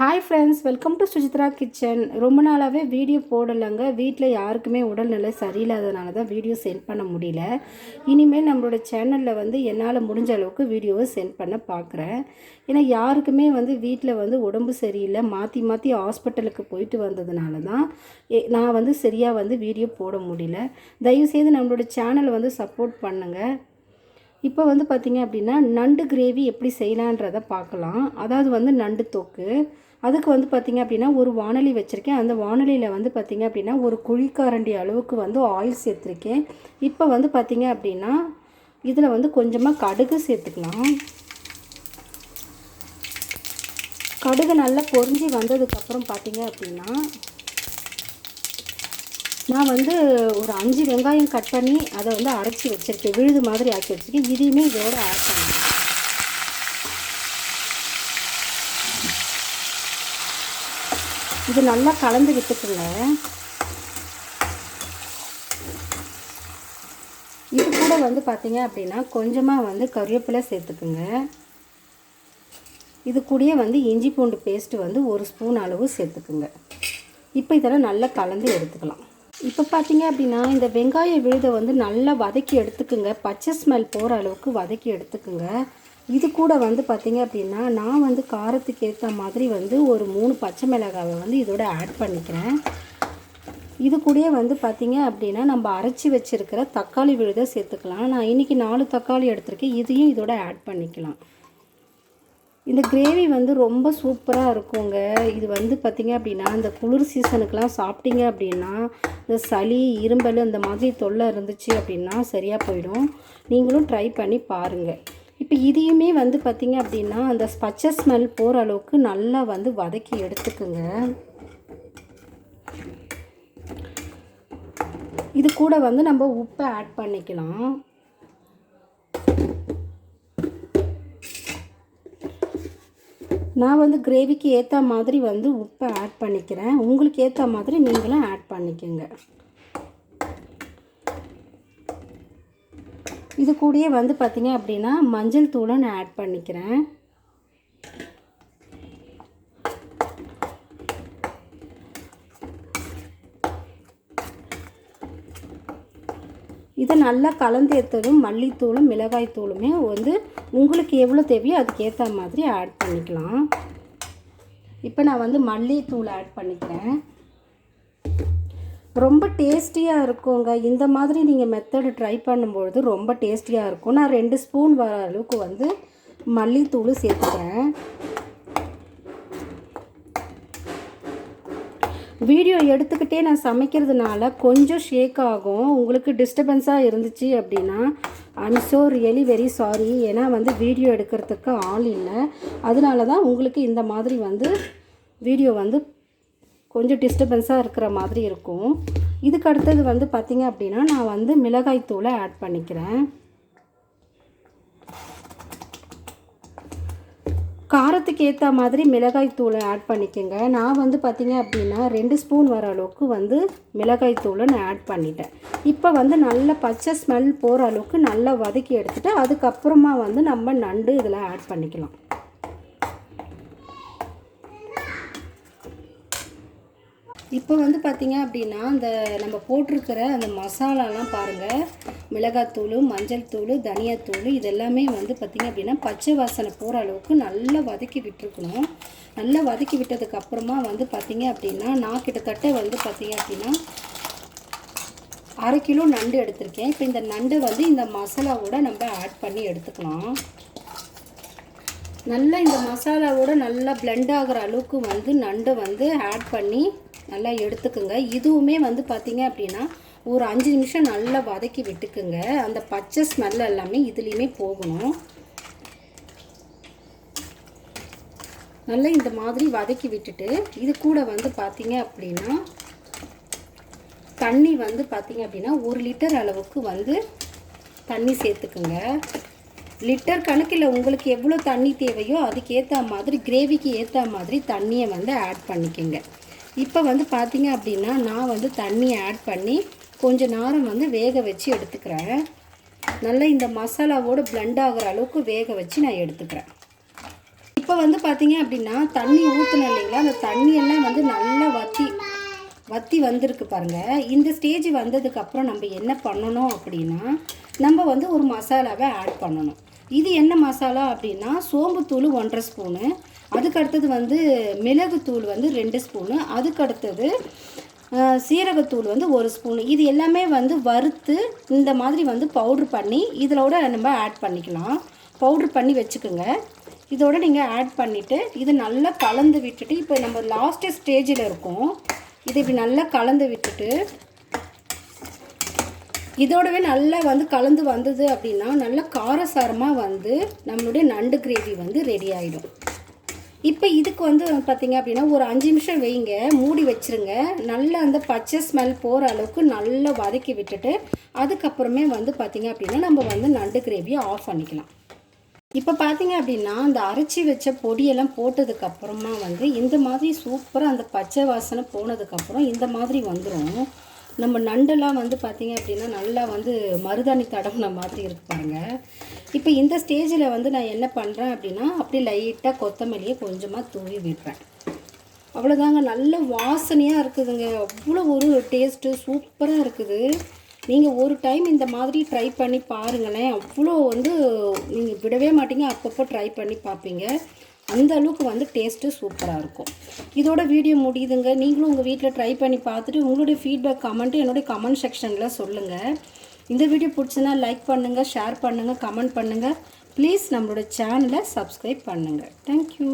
Hi friends welcome to Sujithra kitchen ரொம்ப நாளாகவே video போடலைங்க. வீட்டில் யாருக்குமே உடல்நிலை சரியில்லாதனால தான் வீடியோ சென்ட் பண்ண முடியல. இனிமேல் நம்மளோட சேனலில் வந்து என்னால் முடிஞ்ச அளவுக்கு வீடியோவை சென்ட் பண்ண பார்க்குறேன் ஏன்னா யாருக்குமே வந்து வீட்டில் வந்து உடம்பு சரியில்லை. மாற்றி மாற்றி ஹாஸ்பிட்டலுக்கு போயிட்டு வந்ததுனால தான் நான் வந்து சரியாக வந்து வீடியோ போட முடியல. தயவுசெய்து நம்மளோட சேனலை வந்து சப்போர்ட் பண்ணுங்கள் இப்போ வந்து பார்த்திங்க அப்படின்னா நண்டு கிரேவி எப்படி செய்யலான்றதை பார்க்கலாம். அதாவது வந்து நண்டு தொக்கு. அதுக்கு வந்து பார்த்திங்க அப்படின்னா ஒரு வானொலி வச்சுருக்கேன். அந்த வானொலியில் வந்து பார்த்திங்க அப்படின்னா ஒரு குழிக்காரண்டி அளவுக்கு வந்து ஆயில் சேர்த்துருக்கேன். இப்போ வந்து பார்த்திங்க அப்படின்னா இதில் வந்து கொஞ்சமாக கடுகு சேர்த்துக்கலாம். கடுகு நல்லா பொறிஞ்சி வந்ததுக்கப்புறம் பார்த்திங்க அப்படின்னா நான் வந்து ஒரு அஞ்சு வெங்காயம் கட் பண்ணி அதை வந்து அரைச்சி வச்சுருக்கேன். விழுது மாதிரி ஆக்கி வச்சுருக்கேன். இதையுமே இதோட ஆட் பண்ணுவேன் இது நல்லா கலந்து விட்டுக்குங்க. இது கூட வந்து பார்த்தீங்க அப்படின்னா கொஞ்சமாக வந்து கருவேப்பிலை சேர்த்துக்குங்க. இது கூடயே வந்து இஞ்சி பூண்டு பேஸ்ட்டு வந்து ஒரு ஸ்பூன் அளவு சேர்த்துக்குங்க. இப்போ இதெல்லாம் நல்லா கலந்து எடுத்துக்கலாம். இப்போ பார்த்தீங்க அப்படின்னா இந்த வெங்காய விழுதை வந்து நல்லா வதக்கி எடுத்துக்குங்க. பச்சை ஸ்மெல் போகிற அளவுக்கு வதக்கி எடுத்துக்குங்க. இது கூட வந்து பார்த்திங்க அப்படின்னா நான் வந்து காரத்துக்கு ஏற்ற மாதிரி வந்து ஒரு மூணு பச்சை மிளகாவை வந்து இதோட ஆட் பண்ணிக்கிறேன். இது கூடயே வந்து பார்த்தீங்க அப்படின்னா நம்ம அரைச்சி வச்சிருக்கிற தக்காளி விழுதை சேர்த்துக்கலாம். நான் இன்றைக்கி நாலு தக்காளி எடுத்திருக்கேன். இதையும் இதோட ஆட் பண்ணிக்கலாம். இந்த கிரேவி வந்து ரொம்ப சூப்பராக இருக்குங்க. இது வந்து பார்த்திங்க அப்படின்னா இந்த குளிர் சீசனுக்கெலாம் சாப்பிட்டீங்க அப்படின்னா இந்த சளி இரும்பல் இந்த மாதிரி தொல்லை இருந்துச்சு அப்படின்னா சரியாக போயிடும். நீங்களும் ட்ரை பண்ணி பாருங்கள் இப்போ இதையுமே வந்து பார்த்திங்க அப்படின்னா அந்த பச்சை ஸ்மெல் போகிற அளவுக்கு நல்லா வந்து வதக்கி எடுத்துக்குங்க. இது கூட வந்து நம்ம உப்பை ஆட் பண்ணிக்கலாம். நான் வந்து கிரேவிக்கு ஏற்ற மாதிரி வந்து உப்பை ஆட் பண்ணிக்கிறேன். உங்களுக்கு ஏற்ற மாதிரி நீங்களும் ஆட் பண்ணிக்கோங்க. இது கூடயே வந்து பார்த்திங்க அப்படின்னா மஞ்சள் தூளை நான் ஆட் பண்ணிக்கிறேன். இதை நல்லா கலந்து ஏற்றதும் மல்லித்தூளும் மிளகாய் தூளுமே வந்து உங்களுக்கு எவ்வளோ தேவையோ அதுக்கேற்ற மாதிரி ஆட் பண்ணிக்கலாம். இப்போ நான் வந்து மல்லித்தூள் ஆட் பண்ணிக்கிறேன். ரொம்ப டேஸ்டியாக இருக்குங்க. இந்த மாதிரி நீங்கள் மெத்தடு ட்ரை பண்ணும்பொழுது ரொம்ப டேஸ்டியாக இருக்கும். நான் ரெண்டு ஸ்பூன் வர அளவுக்கு வந்து மல்லித்தூள் சேர்த்துக்கிறேன். வீடியோ எடுத்துக்கிட்டே நான் சமைக்கிறதுனால கொஞ்சம் ஷேக் ஆகும். உங்களுக்கு டிஸ்டர்பன்ஸாக இருந்துச்சு அப்படின்னா I'm so really very sorry ஏன்னா வந்து வீடியோ எடுக்கிறதுக்கு ஆள் இல்லை. அதனால தான் உங்களுக்கு இந்த மாதிரி வந்து வீடியோ வந்து கொஞ்சம் டிஸ்டர்பன்ஸாக இருக்கிற மாதிரி இருக்கும். இதுக்கு அடுத்தது வந்து பார்த்திங்க அப்படின்னா நான் வந்து மிளகாய் தூளை ஆட் பண்ணிக்கிறேன். காரத்துக்கு ஏற்ற மாதிரி மிளகாய் தூளை ஆட் பண்ணிக்கோங்க. நான் வந்து பார்த்திங்க அப்படின்னா ரெண்டு ஸ்பூன் வர அளவுக்கு வந்து மிளகாய் தூளை நான் ஆட் பண்ணிட்டேன். இப்போ வந்து நல்ல பச்சை ஸ்மெல் போகிற அளவுக்கு நல்லா வதக்கி எடுத்துட்டு அதுக்கப்புறமா வந்து நம்ம நண்டு இதில் ஆட் பண்ணிக்கலாம். இப்போ வந்து பார்த்திங்க அப்படின்னா அந்த நம்ம போட்டிருக்கிற அந்த மசாலாலாம் பாருங்கள் மிளகாத்தூள் மஞ்சள் தூள் தனியாத்தூள் இதெல்லாமே வந்து பார்த்திங்க அப்படின்னா பச்சை வாசனை போகிற அளவுக்கு நல்லா வதக்கி விட்டுருக்கணும். நல்லா வதக்கி விட்டதுக்கு அப்புறமா வந்து பார்த்திங்க அப்படின்னா நான் கிட்டத்தட்ட வந்து பார்த்திங்க அப்படின்னா அரை கிலோ நண்டு எடுத்திருக்கேன். இப்போ இந்த நண்டை வந்து இந்த மசாலாவோட நம்ம ஆட் பண்ணி எடுத்துக்கலாம். நல்லா இந்த மசாலாவோட நல்லா பிளெண்ட் ஆகிற அளவுக்கு வந்து நண்டை வந்து ஆட் பண்ணி நல்லா எடுத்துக்குங்க. இதுவுமே வந்து பார்த்தீங்க அப்படின்னா ஒரு அஞ்சு நிமிஷம் நல்லா வதக்கி விட்டுக்குங்க. அந்த பச்சை ஸ்மெல் எல்லாமே இதுலேயுமே போகணும். நல்லா இந்த மாதிரி வதக்கி விட்டுட்டு இது கூட வந்து பார்த்தீங்க அப்படின்னா தண்ணி வந்து பார்த்தீங்க அப்படின்னா ஒரு லிட்டர் அளவுக்கு வந்து தண்ணி சேர்த்துக்குங்க. லிட்டர் கணக்கில் உங்களுக்கு எவ்வளோ தண்ணி தேவையோ அதுக்கேற்ற மாதிரி கிரேவிக்கு ஏற்ற மாதிரி தண்ணியை வந்து ஆட் பண்ணிக்கோங்க. இப்போ வந்து பார்த்தீங்க அப்படின்னா நான் வந்து தண்ணியை ஆட் பண்ணி கொஞ்சம் நேரம் வந்து வேக வச்சு எடுத்துக்கிறேன். நல்லா இந்த மசாலாவோட பிளெண்ட் ஆகிற அளவுக்கு வேக வச்சு நான் எடுத்துக்கிறேன். இப்போ வந்து பார்த்தீங்க அப்படின்னா தண்ணி ஊற்றணும் இல்லைங்களா? அந்த தண்ணியெல்லாம் வந்து நல்லா வற்றி வத்தி வந்திருக்கு பாருங்கள் இந்த ஸ்டேஜ் வந்ததுக்கப்புறம் நம்ம என்ன பண்ணணும் அப்படின்னா நம்ம வந்து ஒரு மசாலாவை ஆட் பண்ணணும். இது என்ன மசாலா அப்படின்னா சோம்புத்தூள் ஒன்றரை ஸ்பூனு அதுக்கு அடுத்தது வந்து மிளகுத்தூள் வந்து ரெண்டு ஸ்பூனு அதுக்கு அடுத்தது சீரகத்தூள் வந்து ஒரு ஸ்பூனு இது எல்லாமே வந்து வறுத்து இந்த மாதிரி வந்து பவுட்ரு பண்ணி இதோட நம்ம ஆட் பண்ணிக்கலாம். பவுட்ரு பண்ணி வச்சுக்கோங்க. இதோட நீங்கள் ஆட் பண்ணிவிட்டு இது நல்லா கலந்து விட்டுட்டு இப்போ நம்ம லாஸ்ட்டு ஸ்டேஜில் இருக்கோம். இதை இப்படி நல்லா கலந்து விட்டுட்டு இதோடவே நல்லா வந்து கலந்து வந்தது அப்படின்னா நல்லா காரசாரமாக வந்து நம்மளுடைய நண்டு கிரேவி வந்து ரெடி ஆகிடும் இப்போ இதுக்கு வந்து பார்த்தீங்க அப்படின்னா ஒரு அஞ்சு நிமிஷம் வைங்க. மூடி வச்சிருங்க. நல்லா அந்த பச்சை ஸ்மெல் போகிற அளவுக்கு நல்லா வதக்கி விட்டுட்டு அதுக்கப்புறமே வந்து பார்த்தீங்க அப்படின்னா நம்ம வந்து நண்டு கிரேவியை ஆஃப் பண்ணிக்கலாம். இப்போ பார்த்தீங்க அப்படின்னா அந்த அரைச்சி வச்ச பொடியெல்லாம் போட்டதுக்கப்புறமா வந்து இந்த மாதிரி சூப்பராக அந்த பச்சை வாசனை போனதுக்கப்புறம் இந்த மாதிரி வந்துடும் நம்ம நண்டெல்லாம் வந்து பார்த்திங்க அப்படின்னா நல்லா வந்து மருதாணி தடவுன மாதிரி இருக்கு இப்போ இந்த ஸ்டேஜில் வந்து நான் என்ன பண்ணுறேன் அப்படின்னா அப்படியே லைட்டாக கொத்தமல்லியை கொஞ்சமாக தூவி விடுறேன். அவ்வளோதாங்க நல்ல வாசனையாக இருக்குதுங்க. அவ்வளோ ஒரு டேஸ்ட்டு சூப்பராக இருக்குது. நீங்கள் ஒரு டைம் இந்த மாதிரி ட்ரை பண்ணி பாருங்களேன். அவ்வளோ வந்து நீங்கள் விடவே மாட்டீங்க. அப்பப்போ ட்ரை பண்ணி பார்ப்பீங்க. அந்த அளவுக்கு வந்து டேஸ்ட்டு சூப்பராக இருக்கும். இதோட வீடியோ முடியுதுங்க. நீங்களும் உங்கள் வீட்டில் ட்ரை பண்ணி பார்த்துட்டு உங்களுடைய ஃபீட்பேக் கமெண்ட்டு என்னுடைய கமெண்ட் செக்ஷனில் சொல்லுங்கள் இந்த வீடியோ பிடிச்சுன்னா லைக் பண்ணுங்கள் ஷேர் பண்ணுங்கள் கமெண்ட் பண்ணுங்கள் ப்ளீஸ் நம்மளோட சேனலை சப்ஸ்கிரைப் பண்ணுங்கள் தேங்க்யூ